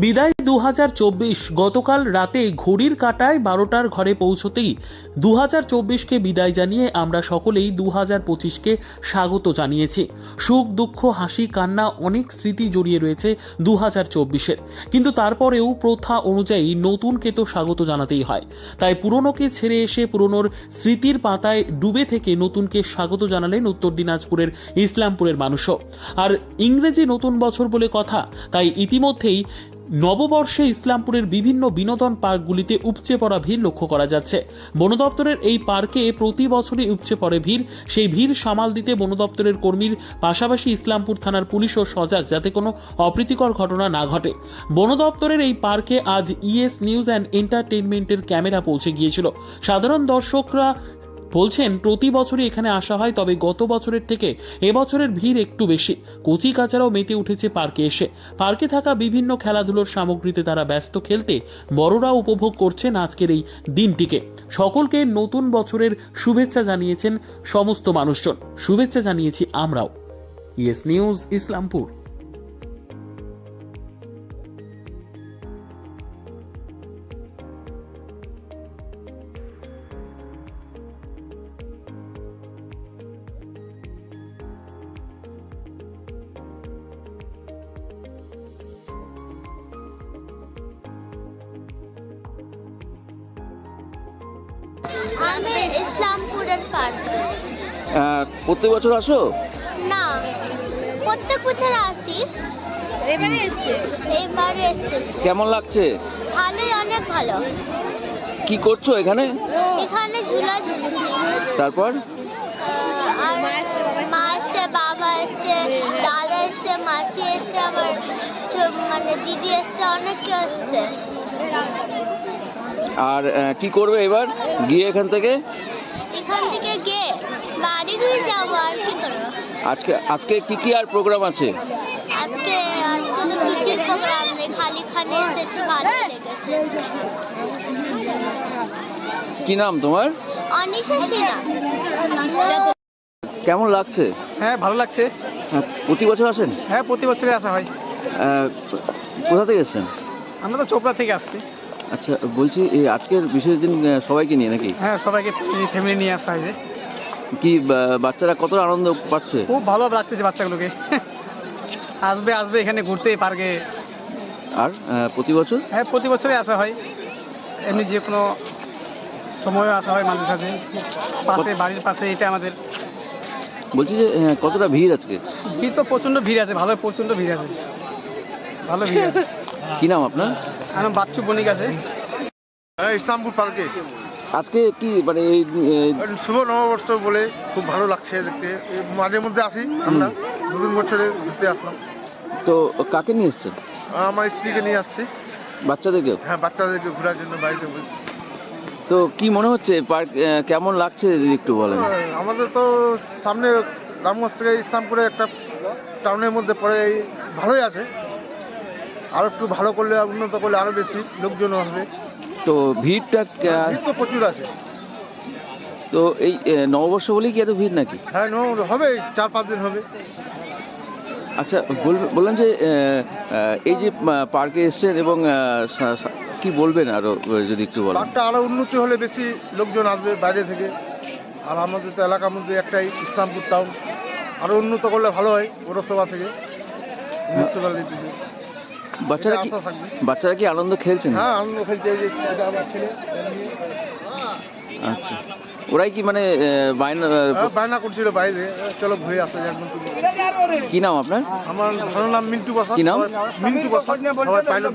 বিদায় দু হাজার চব্বিশ, গতকাল রাতে ঘড়ির কাটায় বারোটার ঘরে পৌঁছতেই দু চব্বিশকে বিদায় জানিয়ে আমরা সকলেই দু হাজার পঁচিশকে স্বাগত জানিয়েছি। সুখ, দুঃখ, হাসি, কান্না অনেক স্মৃতি জড়িয়ে রয়েছে দু হাজার চব্বিশের। কিন্তু তারপরেও প্রথা অনুযায়ী নতুনকে তো স্বাগত জানাতেই হয়। তাই পুরনোকে ছেড়ে এসে পুরনোর স্মৃতির পাতায় ডুবে থেকে নতুনকে স্বাগত জানালেন উত্তর দিনাজপুরের ইসলামপুরের মানুষও। আর ইংরেজি নতুন বছর বলে কথা, তাই ইতিমধ্যেই নববর্ষে ইসলামপুরের বিভিন্ন বিনোদন পার্কগুলিতে উপচে পড়া ভিড় লক্ষ্য করা যাচ্ছে। বন দপ্তরের এই পার্কে প্রতি বছরই উপচে পড়ে ভিড়। সেই ভিড় সামাল দিতে বন দপ্তরের কর্মীর পাশাপাশি ইসলামপুর থানার পুলিশও সজাগ যাতে কোনো অপ্রীতিকর ঘটনা না ঘটে। বন দপ্তরের এই পার্কে আজ ইএস নিউজ অ্যান্ড এন্টারটেনমেন্টের ক্যামেরা পৌঁছে গিয়েছিল। সাধারণ দর্শকরা বলছেন, প্রতি বছরই এখানে আসা হয়, তবে গত বছরের থেকে এবছরের ভিড় একটু বেশি। কচি কাচারাও মেতে উঠেছে পার্কে এসে। পার্কে থাকা বিভিন্ন খেলাধুলোর সামগ্রীতে তারা ব্যস্ত খেলতে বড়রা উপভোগ করছেন আজকের এই দিনটিকে। সকলকে নতুন বছরের শুভেচ্ছা জানিয়েছেন সমস্ত মানুষজন। শুভেচ্ছা জানিয়েছি আমরাও। Yes News, Islampur. ইসলামপুরের পার্ক আহ, প্রত্যেক বছর আসো? না প্রত্যেক বছর আসি। এবারে এসছে? এবারে এসেছি। কেমন লাগছে? ভালোই অনেক ভালো। কি করছ এখানে? এখানে ঝুলা ঝুলছি। তারপর? মা এসছে বাবা এসছে দাদা এসছে মাসি এসছে আমার মানে দিদি এসছে অনেক এসছে আর কি করবে এবার? গিয়ে এখান থেকে? এখান থেকে গিয়ে বাড়ি দিয়ে যাব আর কি করব। আজকে আজকে কি কি আর প্রোগ্রাম আছে? আজকে আজকে তো কিছুই প্রোগ্রাম নেই খালি খানে এসেছি ভালো লেগেছে। কি নাম তোমার? অনিশা সিনহা। কেমন লাগছে? হ্যাঁ ভালো লাগছে। প্রতি বছর আসেন? হ্যাঁ প্রতি বছরই আসা হয়। কোথা থেকে এসছেন? আমরা তো চোপড়া থেকে আসছি। আচ্ছা বলছি এই আজকের বিশেষ দিন সবাইকে নিয়ে নাকি? হ্যাঁ সবাইকে ফ্যামিলি নিয়ে আসা হয়েছে। কি বাচ্চারা কত আনন্দ পাচ্ছে? খুব ভালো লাগতেছে বাচ্চাগুলোকে। আসবে আসবে এখানে ঘুরতে পার্কে আর প্রতি বছর? হ্যাঁ প্রতি বছরই আসা হয়। এমনি যে কোনো সময়ও আসা হয় মানুষের সাথে পাশে বাড়ির পাশে এটা আমাদের। বলছি যে কতটা ভিড় আজকে? ভিড় তো প্রচণ্ড ভিড় আছে ভালো প্রচণ্ড ভিড় আছে। ভালো ভিড় কি নাম আপনার? আমার বাচ্চু বণিক আছে। হ্যাঁ ইসলামপুর পার্কে আজকে কি মানে এই শুভ নববর্ষ বলে খুব ভালো লাগছে দেখতে। মাঝে মধ্যে আসি আমরা। নতুন বছরে ঘুরতে আসলাম। তো কাকে নিয়ে এসছেন? আমার স্ত্রীকে নিয়ে আসছি। বাচ্চাদেরকেও? হ্যাঁ বাচ্চাদেরকে ঘোরার জন্য বাড়িতে। তো কি মনে হচ্ছে পার্ক কেমন লাগছে যদি একটু বলেন? আমাদের তো সামনে রামগঞ্জ থেকে ইসলামপুরে একটা টাউনের মধ্যে পড়ে ভালোই আছে। আরও একটু ভালো করলে উন্নত করলে আরও বেশি লোকজন হবে তো ভিড়টা কে- ভিড় তো প্রচুর আছে। তো এই নববর্ষ বলেই কি এত ভিড় নাকি? হ্যাঁ ন- হবে চার পাঁচ দিন হবে। আচ্ছা বল- বললাম যে এই যে পার্কে এসছেন এবং কি বলবেন আরও যদি একটু বলেন। পার্কটা আরও উন্নতি হলে বেশি লোকজন আসবে বাইরে থেকে। আর আমাদের তো এলাকার মধ্যে একটাই ইসলামপুর টাউন আরও উন্নত করলে ভালো হয় পৌরসভা থেকে মিউনিসিপ্যালিটি থেকে। বাচ্চারা কি। বাচ্চারা কি আনন্দ খেলছেন হ্যাঁ আনন্দ খেলছে এটা আমার ছেলে। আচ্ছা। ওরাই কি মানে বায়না হ্যাঁ, বায়না করছিল বাইরে। চলো ঘুরে আসা যাক কি নাম আপনার? আমার নাম মিন্টু বসা। কি নাম? মিন্টু বসা pilot.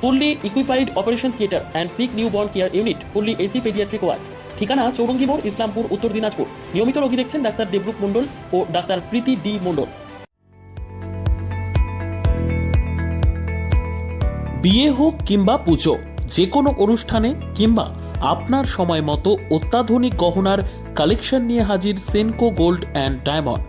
fully equipped operation theatre and sick newborn care unit fully AC paediatric ward ঠিকানা চৌরঙ্গি মোড় ইসলামপুর, উত্তর দিনাজপুর। নিয়মিত রোগী দেখছেন ডাক্তার দেবরূপ মণ্ডল ও ডাক্তার প্রীতি ডি মণ্ডল। বিয়ে হোক কিংবা পুজো যে কোনো অনুষ্ঠানে কিংবা আপনার সময় মতো অত্যাধুনিক গহনার কালেকশন নিয়ে হাজির সেনকো গোল্ড অ্যান্ড ডায়মন্ড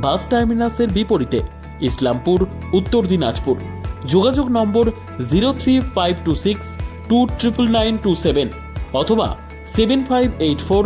বাস টার্মিনাসের বিপরীতে ইসলামপুর, উত্তর দিনাজপুর। যোগাযোগ নম্বর zero three five two six two triple nine two seven অথবা সেভেন ফাইভ এইট ফোর